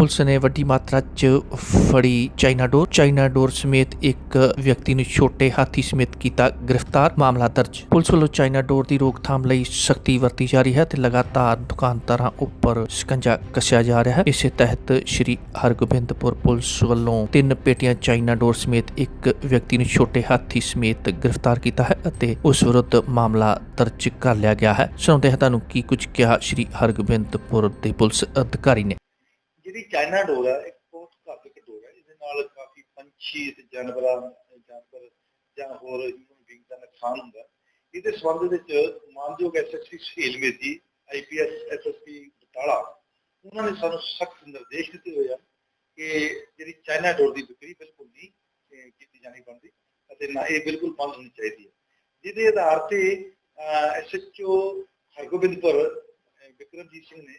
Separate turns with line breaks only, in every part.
Police ਨੇ ਵੱਡੀ ਮਾਤਰਾ 'ਚ ਫੜੀ ਚਾਈਨਾ ਡੋਰ। ਚਾਈਨਾ ਡੋਰ ਸਮੇਤ ਇੱਕ ਵਿਅਕਤੀ ਨੂੰ ਛੋਟੇ ਹਾਥੀ ਸਮੇਤ ਕੀਤਾ ਗ੍ਰਿਫਤਾਰ ਮਾਮਲਾ ਦਰਜ। ਪੁਲਿਸ ਵੱਲੋਂ ਚਾਈਨਾ ਡੋਰ ਦੀ ਰੋਕਥਾਮ ਲਈ ਸਖਤੀ ਵਰਤੀ ਜਾ ਰਹੀ ਹੈ ਤੇ ਲਗਾਤਾਰ ਦੁਕਾਨਦਾਰਾਂ ਉੱਪਰ ਸ਼ਿਕੰਜਾ ਕੱਸਿਆ ਜਾ ਰਿਹਾ ਹੈ। ਇਸੇ ਤਹਿਤ ਸ਼੍ਰੀ ਹਰਗੋਬਿੰਦਪੁਰ ਪੁਲਿਸ ਵੱਲੋਂ ਤਿੰਨ ਪੇਟੀਆਂ ਚਾਈਨਾ ਡੋਰ ਸਮੇਤ ਇੱਕ ਵਿਅਕਤੀ ਨੂੰ ਛੋਟੇ ਹਾਥੀ ਸਮੇਤ ਗ੍ਰਿਫਤਾਰ ਕੀਤਾ ਹੈ ਅਤੇ ਉਸ ਵਿਰੁੱਧ ਮਾਮਲਾ ਦਰਜ ਕਰ ਲਿਆ ਗਿਆ ਹੈ। ਸੁਣਦੇ ਹਾਂ ਤੁਹਾਨੂੰ ਕੀ ਕੁਝ ਕਿਹਾ ਸ਼੍ਰੀ ਹਰਗੋਬਿੰਦਪੁਰ ਦੇ ਪੁਲਿਸ ਅਧਿਕਾਰੀ ਨੇ।
ਜਿਹੜੀ ਚਾਈਨਾ ਡੋਰ ਹੈ ਇੱਕ ਬਹੁਤ ਘਾਤਕ ਡੋਰ ਹੈ ਇਹਦੇ ਨਾਲ ਕਾਫੀ ਪੰਛੀ ਤੇ ਜਾਨਵਰਾਂ ਜਾਨਵਰ ਜਾਂ ਹੋਰ ਹਿਊਮਨ ਬੀਇੰਗ ਦਾ ਨੁਕਸਾਨ ਹੁੰਦਾ। ਇਹਦੇ ਸੰਬੰਧ ਵਿੱਚ ਮਾਨਯੋਗ SSP Suhail Medi IPS SSP Batala ਉਹਨਾਂ ਨੇ ਸਾਨੂੰ ਸਖਤ ਨਿਰਦੇਸ਼ ਦਿੱਤੇ ਹੋਏ ਆ ਕਿ ਜਿਹੜੀ ਚਾਈਨਾ ਡੋਰ ਦੀ ਵਿਕਰੀ ਬਿਲਕੁਲ ਨਹੀਂ ਕੀਤੀ ਜਾਣੀ ਬਣਦੀ ਅਤੇ ਨਾ ਇਹ ਬਿਲਕੁਲ ਬੰਦ ਹੋਣੀ ਚਾਹੀਦੀ ਹੈ। ਜਿਹਦੇ ਆਧਾਰ ਤੇ ਐਸਐਚਓ ਹਰਗੋਬਿੰਦਪੁਰ ਅਹ, ਵਿਕਰਮਜੀਤ ਸਿੰਘ ਨੇ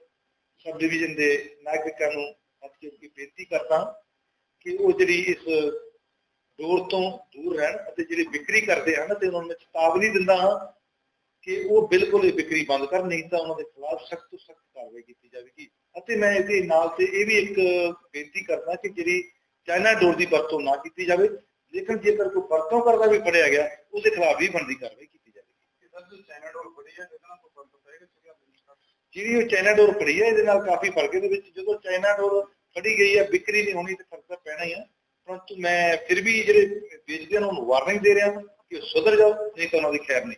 ਸਬ ਡਿਵੀਜ਼ਨ ਦੇ ਨਾਗਰਿਕਾਂ ਨੂੰ ਹੱਥ ਕੇ ਬੇਨਤੀ ਕਰਦਾ ਕਿ ਉਹ ਜਿਹੜੀ ਇਸ ਦੌਰ ਤੋਂ ਦੂਰ ਰਹਿਣ ਅਤੇ ਜਿਹੜੇ ਵਿਕਰੀ ਕਰਦੇ ਹਨ ਤੇ ਉਹਨਾਂ ਨੂੰ ਮੈਂ ਚੇਤਾਵਨੀ ਦਿੰਦਾ ਹਾਂ ਕਿ ਉਹ ਬਿਲਕੁਲ ਇਹ ਵਿਕਰੀ ਬੰਦ ਕਰਨ, ਨਹੀਂ ਤਾਂ ਉਹਨਾਂ ਦੇ ਖਿਲਾਫ ਸਖਤ ਤੋਂ ਸਖਤ ਕਾਰਵਾਈ ਕੀਤੀ ਜਾਵੇਗੀ। ਅਤੇ ਮੈਂ ਇਹਦੇ ਨਾਲ ਤੇ ਇਹ ਵੀ ਇੱਕ ਬੇਨਤੀ ਕਰਦਾ ਕਿ ਜਿਹੜੀ ਚਾਈਨਾ ਡੋਰ ਦੀ ਵਰਤੋਂ ਨਾ ਕੀਤੀ ਜਾਵੇ, ਲੇਕਿਨ ਜੇਕਰ ਕੋਈ ਵਰਤੋਂ ਕਰਦਾ ਵੀ ਫੜਿਆ ਗਿਆ, ਉਹਦੇ ਖਿਲਾਫ ਵੀ ਬਣਦੀ ਕਾਰਵਾਈ ਕੀਤੀ ਜਾਵੇਗੀ। ਚਾਈਨਾ ਡੋਰ ਫੜੀ ਹੈ, ਇਹਦੇ ਜਿਹੜੀ ਉਹ ਚਾਈਨਾ ਡੋਰ ਫੜੀ ਹੈ ਇਹਦੇ ਨਾਲ ਕਾਫੀ ਫ਼ਰਕ ਇਹਦੇ ਵਿੱਚ ਜਦੋਂ ਚਾਈਨਾ ਡੋਰ ਫੜੀ ਗਈ ਹੈ ਵਿਕਰੀ ਨਹੀਂ ਹੋਣੀ ਤੇ ਫ਼ਰਕ ਤਾਂ ਪੈਣਾ ਹੀ ਆ। ਪਰੰਤੂ ਮੈਂ ਫਿਰ ਵੀ ਜਿਹੜੇ ਵੇਚਦੇ ਹਨ ਉਹਨੂੰ ਵਾਰਨਿੰਗ ਦੇ ਰਿਹਾ ਕਿ ਉਹ ਸੁਧਰ ਜਾਓ, ਨਹੀਂ ਤਾਂ ਉਹਨਾਂ ਦੀ ਖੈਰ ਨਹੀਂ।